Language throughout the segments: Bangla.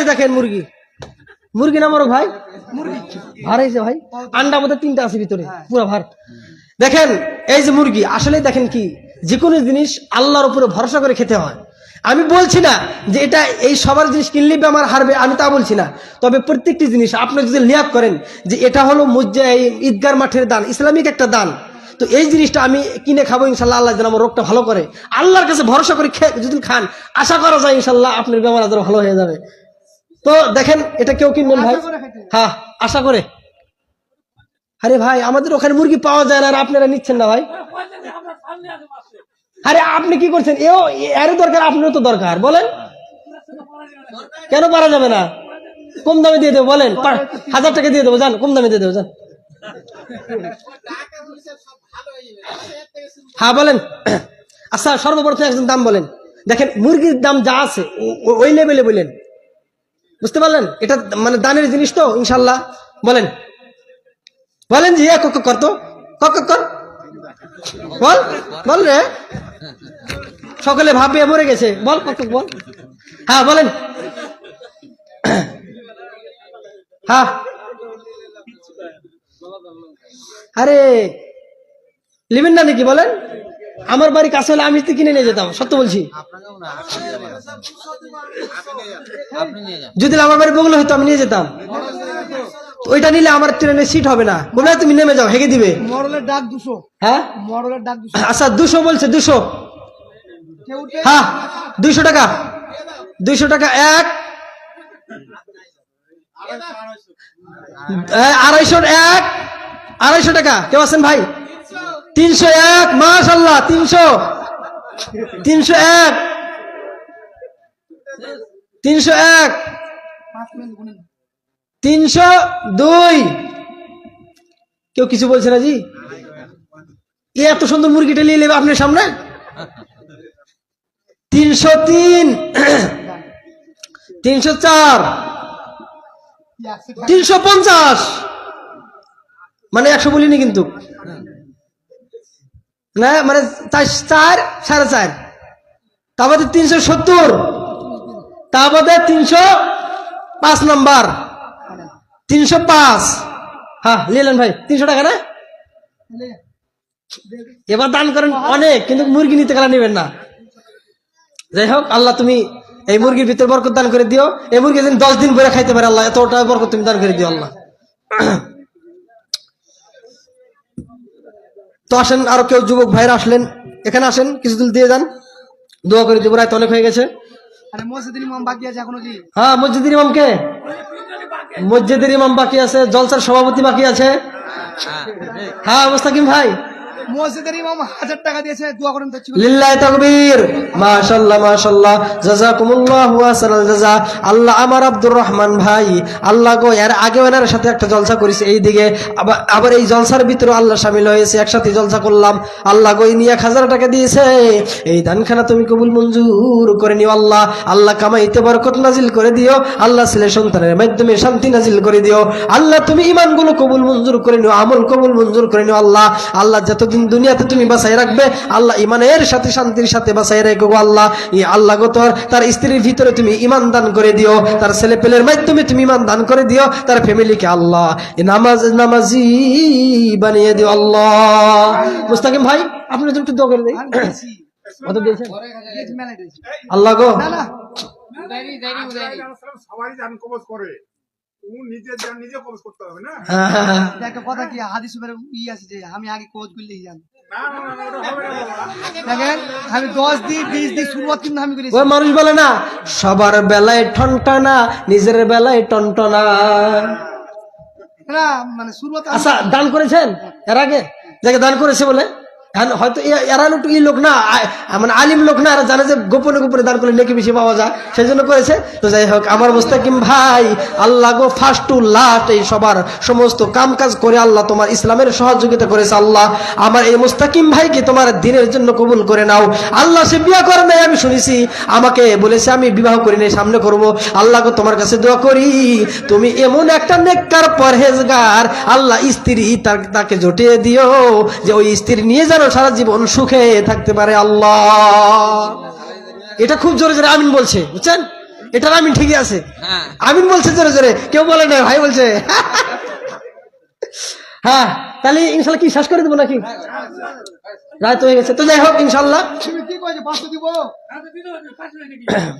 যে দেখেন মুরগি। মুরগি না মরক ভাই? ভার হয়েছে ভাই। আন্ডা বোধহয় তিনটা আছে ভিতরে পুরো ভার। দেখেন এই যে মুরগি আসলে দেখেন কি যে কোনো জিনিস আল্লাহর উপরে ভরসা করে খেতে হয়। আমি বলছি না যে এটা এই সবার জিনিস কিনলে আমার হারবে আমি তা বলছি না। তবে প্রত্যেকটি জিনিস আপনি যদি নিয়াত করেন যে এটা হলো মজ্জা এই ঈদগার মাঠের দান ইসলামিক একটা দান তো এই জিনিসটা আমি কিনে খাব ইনশাল্লাহ আল্লাহ যেন আমার রোগটা ভালো করে। আল্লাহর কাছে ভরসা করে যদি খান আশা করা যায় ইনশাল্লাহ আপনার বেমার আজার ভালো হয়ে যাবে। তো দেখেন এটা কেউ কিনবেন ভাই? হ্যাঁ আশা করে। আরে ভাই আমাদের ওখানে মুরগি পাওয়া যায় না আর আপনারা নিচ্ছেন না ভাই। আরে আপনি কি করছেন? এও এরও দরকার আপনারও তো দরকার বলেন। কেন পারা যাবে না? কম দামে দিয়ে দেবো বলেন। হাজার টাকা দিয়ে দেবো যান কম দামে দিয়ে দেবো যান। হ্যাঁ বলেন। আচ্ছা সর্বপ্রথম একজন দাম বলেন। দেখেন মুরগির দাম যা আছে ওই লেভেলে বলেন। বুঝতে পারলেন? এটা মানে দানের জিনিস তো, ইনশাল্লাহ। বলেন। বলেন যে কক কর তো। কক কর। বল বল রে। সকলে ভাবিয়ে মরে গেছে। বল কক বল। হ্যাঁ বলেন। হ্যাঁ। আরে, লিবেন না নাকি? বলেন। আমার বাড়ি কাছে হলে আমি তো কিনে নিয়ে যেতাম সত্য বলছি। যদি আমার বাড়ি বগলে হতো আমি নিয়ে যেতাম। তো ওইটা নিলে আমার ট্রেনের সিট হবে না। বলে তুমি নেমে যাও হেগে দিবে। মরলের ডাক দুশো। হ্যাঁ? মরলের ডাক দুশো। আচ্ছা দুশো বলছে দুশো। হ্যাঁ দুইশো টাকা। দুইশো টাকা এক। আড়াইশো এক। আড়াইশো টাকা। কেউ আছেন ভাই? তিনশো এক মাশাল্লাহ তিনশো। তিনশো এক। তিনশো এক। তিনশো দুই। কেউ কিছু বলছে না জি? এ এত সুন্দর মুরগিটা নিয়ে নেবে আপনার সামনে? তিনশো তিন। তিনশো চার? তিনশো পঞ্চাশ। মানে একশো বলিনি কিন্তু। না মানে চার, সাড়ে চার। তা বাদে তিনশো সত্তর। তা বাদে তিনশো পাঁচ নাম্বার। তিনশো পাঁচ। হ্যাঁ নিলেন ভাই, তিনশো টাকা না? এবার দান করেন অনেক, কিন্তু মুরগি নিতে গেলে নেবেন না। যাই হোক, আল্লাহ তুমি এই মুরগির ভিতরে বরকত দান করে দিও। এই মুরগি যেন দশ দিন ধরে খাইতে পারে আল্লাহ, এতটা বরকত তুমি দান করে দিও আল্লাহ। তো আসেন আরও কেউ যুবক ভাইরা আসলেন এখানে আসেন কিছুদিন দিয়ে যান। দোয়া করে দিব রায় অনেক হয়ে গেছে। আরে মসজিদের ইমাম বাকি আছে এখনও কি? হ্যাঁ মসজিদের ইমাম কে? মসজিদের ইমাম বাকি আছে জলসার সভাপতি বাকি আছে। হ্যাঁ মুস্তাকিম ভাই? আল্লাহ আবার এই জলসার ভিতরে আল্লাহ হয়েছে, একসাথে জলসা করলাম। আল্লাহ গো এক হাজার টাকা দিয়েছে। এই দানখানা তুমি কবুল মঞ্জুর করে নিও, আল্লাহ। আল্লাহ কামাইতে বরকত নাজিল করে দিও। আল্লাহ ছেলে সন্তানের মাধ্যমে শান্তি নাজিল করে দিও। আল্লাহ তুমি ইমানগুলো কবুল মঞ্জুর করে নিও, আমল কবুল মঞ্জুর করে নিও, আল্লাহ। আল্লাহ যতদিন দুনিয়াতে তুমি বাঁচাই রাখবে, আল্লাহ ইমানের সাথে শান্তির সাথে বাঁচাই রেখো আল্লাহ। ই আল্লাহ গো তোর তার স্ত্রীর ভিতরে তুমি ইমান দান করে দিও, তার ছেলে পেলের মাধ্যমে তুমি ইমান দান করে দিও, তার ফ্যামিলিকে আল্লাহ নামাজ, নামাজি বানিয়ে দিও আল্লাহ। মুস্তাকিম ভাই, আপনি একটু দোয়া করে দিয়েছি আল্লাহ গো। হ্যাঁ। একটা কথা কি হাদিস ই আছে যে আমি আগে কোচ করলেই জানি। না না না, না, ওটা হবে না বাবা। দেখেন আমি দশ দিন বিশ দিন শুরুয়াত কিন্তু আমি ওই মানুষ বলে না সবার বেলায় ঠনটনা নিজের বেলায় টনটনা। না মানে শুরুয়াত আমি- আচ্ছা দান করেছেন? এর আগে? যাকে দান করেছে বলে? হয়তো এ- এরা একটু ই লোক না মানে আলিম লোক না জানে যে গোপনে গোপনে দান করলে নেকি বেশি পাওয়া যায় সেই জন্য করেছে। তো যাই হোক, আমার মুস্তাকিম ভাই, আল্লাহ গো ফার্স্ট টু লাস্ট এই সবার সমস্ত কাম কাজ করে আল্লাহ তোমার ইসলামের সহযোগিতা করেছে আল্লাহ। আমার এই মুস্তাকিম ভাইকে তোমার দিনের জন্য কবুল করে নাও। আল্লাহ সে বিয়ে করে নাই আমি শুনেছি, আমাকে বলেছে আমি বিবাহ করি নাই, সামনে করব। আল্লাহ গো, তোমার কাছে দোয়া করি, তুমি এমন একটা নেককার পরহেজগার, আল্লাহ স্ত্রী তাকে জটিয়ে দিও, যে ওই স্ত্রী নিয়ে যেন সারা জীবন সুখে থাকতে পারে আল্লাহ। এটা খুব জোরে জোরে আমিন বলছে বুঝছেন? এটার আমিন ঠিকই আছে। হ্যাঁ। আমিন বলছে জোরে জোরে কেউ বলে না ভাই বলছে। হ্যাঁ তাহলে ইনশাল্লাহ কি শেষ করে দেবো নাকি? রাত হয়ে গেছে। তো যাই হোক ইনশাল্লাহ।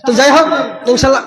তো যাই হোক ইনশাল্লাহ